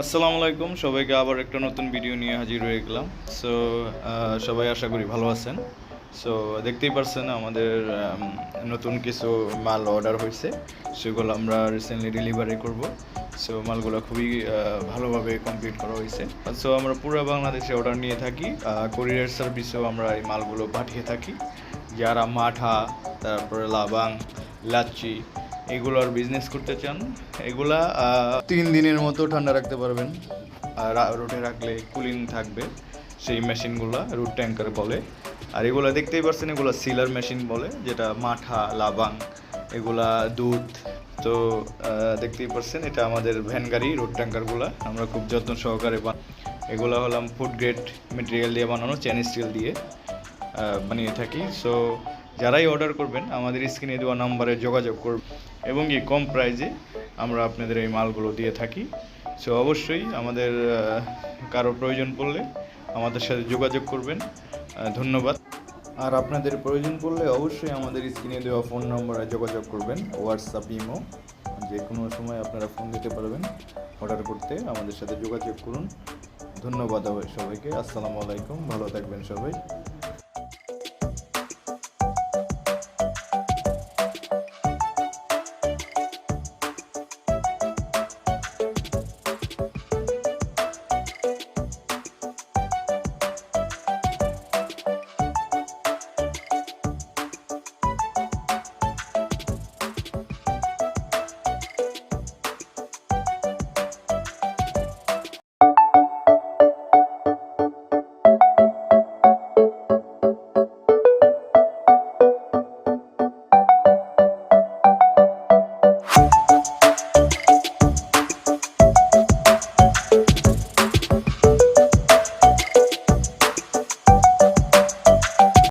আসসালামু আলাইকুম, সবাইকে আবার একটা নতুন ভিডিও নিয়ে হাজির হয়ে গেলাম। সো সবাই আশা করি ভালো আছেন। সো দেখতেই পারছেন আমাদের নতুন কিছু মাল অর্ডার হয়েছে। সেগুলো আমরা রিসেন্টলি ডেলিভারি করব। সো মালগুলো খুবই ভালোভাবে কমপ্লিট করা হয়েছে। সো আমরা পুরো বাংলাদেশে অর্ডার নিয়ে থাকি। কোরিয়ার সার্ভিসেও আমরা এই মালগুলো পাঠিয়ে থাকি। যারা মাঠা, তারপরে লাবাং, লাচ্চি এগুলোর বিজনেস করতে চান এগুলা তিন দিনের মতো ঠান্ডা রাখতে পারবেন। আর রোটে রাখলে কুলিং থাকবে সেই মেশিনগুলো রুট ট্যাঙ্কার বলে। আর এগুলা দেখতেই পাচ্ছেন এগুলো সিলার মেশিন বলে যেটা মাঠা লাবাং এগুলা দুধ। তো দেখতেই পাচ্ছেন এটা আমাদের ভ্যান গাড়ি রোড ট্যাঙ্কারগুলো আমরা খুব যত্ন সহকারে বান এগুলো হলাম ফুড গ্রেড মেটেরিয়াল দিয়ে বানানো চেন স্টিল দিয়ে বানিয়ে থাকি। সো যারাই অর্ডার করবেন, আমাদের স্ক্রিনে দেওয়া নাম্বারে যোগাযোগ করবেন এবং কি কম প্রাইজে আমরা আপনাদের এই মালগুলো দিয়ে থাকি। সো অবশ্যই আমাদের কারও প্রয়োজন পড়লে আমাদের সাথে যোগাযোগ করবেন। ধন্যবাদ। আর আপনাদের প্রয়োজন পড়লে অবশ্যই আমাদের স্ক্রিনে দেওয়া ফোন নম্বরে যোগাযোগ করবেন হোয়াটসঅ্যাপ ইমো যে কোনো সময় আপনারা ফোন দিতে পারবেন অর্ডার করতে। আমাদের সাথে যোগাযোগ করুন। ধন্যবাদ সবাইকে। আসসালামু আলাইকুম। ভালো থাকবেন সবাই।